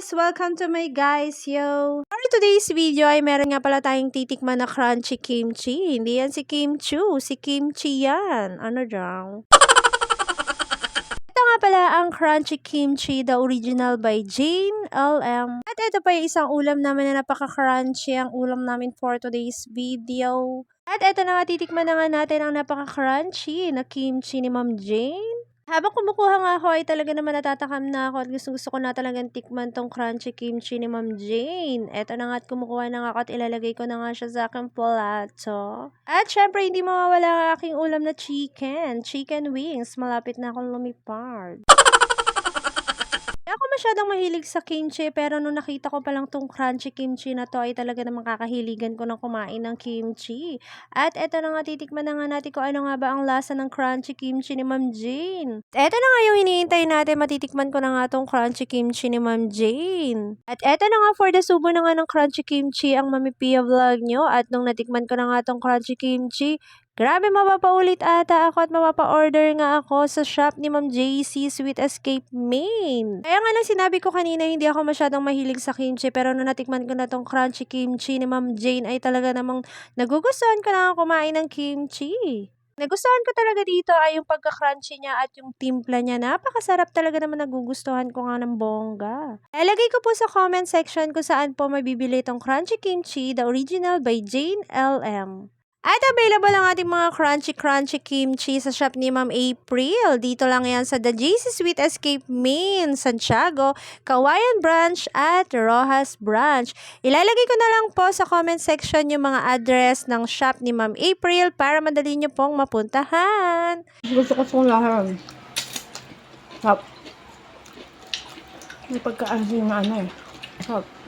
guys! Welcome to my guys, yo! For today's video ay meron nga pala tayong titikman na crunchy kimchi. Hindi yan si Kim Chu, si Kimchi yan. Ano daw? Ito nga pala ang crunchy kimchi, the original by Jane LM. At ito pa yung isang ulam namin na napaka-crunchy ang ulam namin for today's video. At ito na nga, titikman na nga natin ang napaka-crunchy na kimchi ni Ma'am Jane. Habang kumukuha nga ako ay talaga naman natatakam na ako at gusto, gusto ko na talagang tikman tong crunchy kimchi ni Ma'am Jane. Eto na nga at kumukuha na nga ako at ilalagay ko na nga siya sa aking plato. At syempre hindi mawawala ang aking ulam na chicken. Chicken wings. Malapit na akong lumipad. Hindi ako masyadong mahilig sa kimchi pero nung nakita ko pa lang tong crunchy kimchi na to ay talaga namang kakahiligan ko ng kumain ng kimchi. At eto na nga titikman na nga natin kung ano nga ba ang lasa ng crunchy kimchi ni Ma'am Jane. Eto na nga yung hinihintay natin matitikman ko na nga tong crunchy kimchi ni Ma'am Jane. At eto na nga for the subo na nga ng crunchy kimchi ang Mami Pia vlog nyo at nung natikman ko na nga tong crunchy kimchi Grabe, mapapaulit ata ako at mapapa-order nga ako sa shop ni Ma'am JC Sweet Escape Main. Kaya nga lang sinabi ko kanina hindi ako masyadong mahilig sa kimchi pero nung natikman ko na tong crunchy kimchi ni Ma'am Jane ay talaga namang nagugustuhan ko na kumain ng kimchi. Nagustuhan ko talaga dito ay yung pagka-crunchy niya at yung timpla niya. Napakasarap talaga naman nagugustuhan ko nga ng bongga. Ilagay ko po sa comment section kung saan po mabibili itong crunchy kimchi, the original by Jane LM. At available ang ating mga crunchy crunchy kimchi sa shop ni Ma'am April. Dito lang yan sa The JC Sweet Escape Main, Santiago, Kawayan Branch at Rojas Branch. Ilalagay ko na lang po sa comment section yung mga address ng shop ni Ma'am April para madali nyo pong mapuntahan. Gusto ko itong lahat. Sarap. May pagkaasin na ano eh. Sarap.